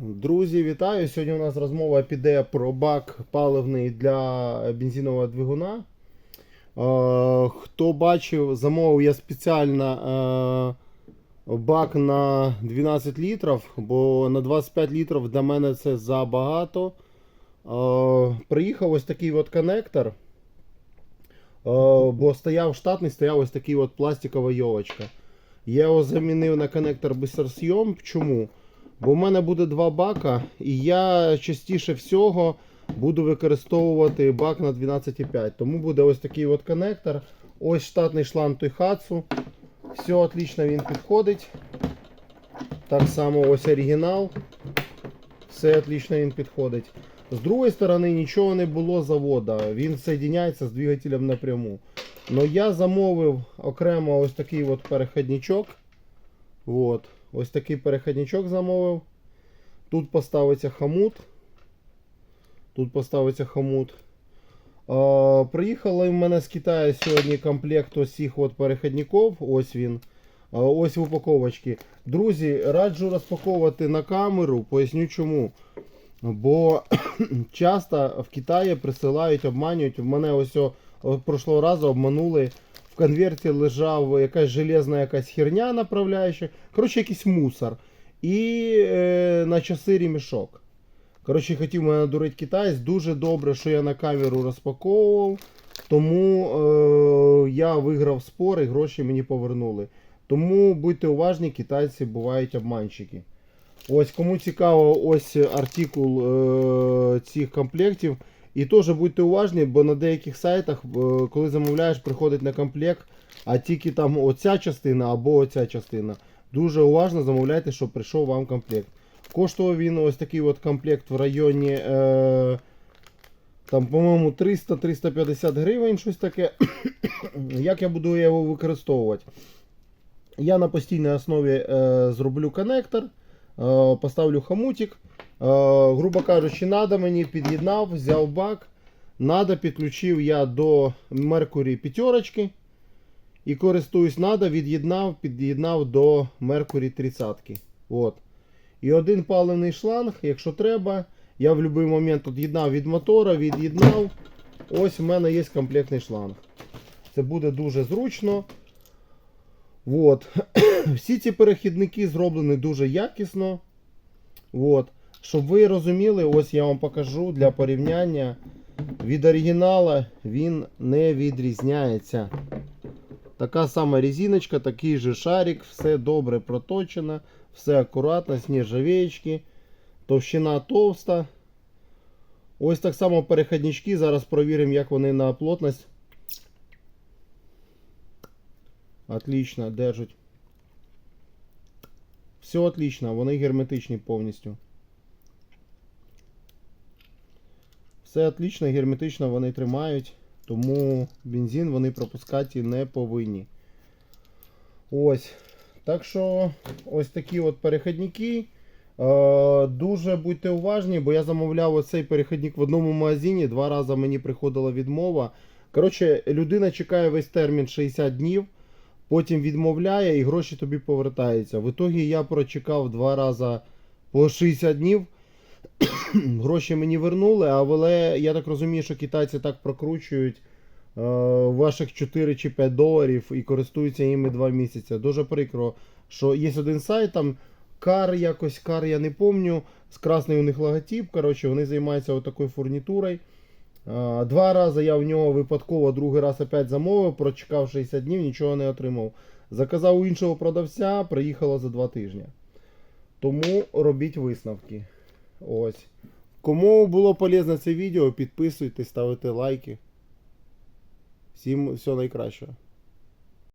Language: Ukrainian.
Друзі, вітаю! Сьогодні у нас розмова піде про бак паливний для бензинового двигуна. Е, хто бачив, замовив я спеціально е, бак на 12 літрів, бо на 25 літрів для мене це забагато. Е, приїхав ось такий от коннектор. Бо стояв штатний, стояв ось такий от пластикова йовочка. Я його замінив на коннектор бистросйом. Чому? Бо в мене буде два бака, і я частіше всього буду використовувати бак на 12,5. Тому буде ось такий от коннектор. Ось штатний шланг Toyhatsu. Все отлично він підходить. Так само ось оригінал. Все отлично він підходить. З другої сторони нічого не було завода. Він соєдиняється з двигателем напряму. Но я замовив окремо ось такий от переходничок. Вот. Ось такий переходничок замовив. Тут поставиться хомут. Тут поставиться хомут. А, приїхали в мене з Китаю сьогодні комплект ось цих от переходників. Ось він. А, ось в упаковочці. Друзі, раджу розпаковувати на камеру. Поясню чому. Бо часто в Китаї присилають, обманюють. В мене ось о, прошлого разу обманули. В конверті лежав якась железна якась херня направляюча. Коротше, якийсь мусор. І е, на часи ремішок. Коротше, хотів мене дурити китаєць. Дуже добре, що я на камеру розпаковував. Тому е, я виграв спор і гроші мені повернули. Тому будьте уважні, китайці бувають обманщики. Ось кому цікаво, ось артикул е, цих комплектів. І теж будьте уважні, бо на деяких сайтах, е, коли замовляєш, приходить на комплект, а тільки там оця частина або оця частина. Дуже уважно замовляйте, щоб прийшов вам комплект. Коштував він ось такий от комплект в районі, е, там, по-моєму, 300-350 гривень, щось таке. Як я буду його використовувати? Я на постійній основі е, зроблю коннектор, е, поставлю хомутик. Е, грубо кажучи, надо мені під'єднав, взяв бак. Надо підключив я до Mercury п'ятерочки. І користуюсь надо, від'єднав, під'єднав до Mercury 30. От. І один паливний шланг, якщо треба, я в будь-який момент від'єднав від мотора, від'єднав. Ось в мене є комплектний шланг. Це буде дуже зручно. От. Всі ці перехідники зроблені дуже якісно. От. Щоб ви розуміли, ось я вам покажу для порівняння. Від оригінала він не відрізняється. Така сама резиночка, такий же шарик, все добре проточено, все акуратно, нержавеечки, товщина товста. Ось так само переходнички. Зараз провіримо, як вони на плотність. Отлично, держать. Все отлично, вони герметичні повністю. Все отлично, герметично вони тримають, тому бензин вони пропускати не повинні. Ось. Так що ось такі от переходники. Е, дуже будьте уважні, бо я замовляв оцей переходник в одному магазині. Два рази мені приходила відмова. Коротше, людина чекає весь термін 60 днів, потім відмовляє і гроші тобі повертаються. В ітогі я прочекав два рази по 60 днів. Гроші мені вернули, але я так розумію, що китайці так прокручують е, ваших 4 чи 5 доларів і користуються ними 2 місяці. Дуже прикро, що є один сайт, там Кар якось Кар, я не пам'ятаю, з красний у них логотип. Коротше, вони займаються отакою фурнітурою. Е, Два рази я в нього випадково другий раз опять замовив, прочекав 60 днів, нічого не отримав. Заказав у іншого продавця, приїхало за 2 тижні. Тому робіть висновки. Ось. Кому було полезно це відео, підписуйтесь, ставте лайки. Всім всього найкращого.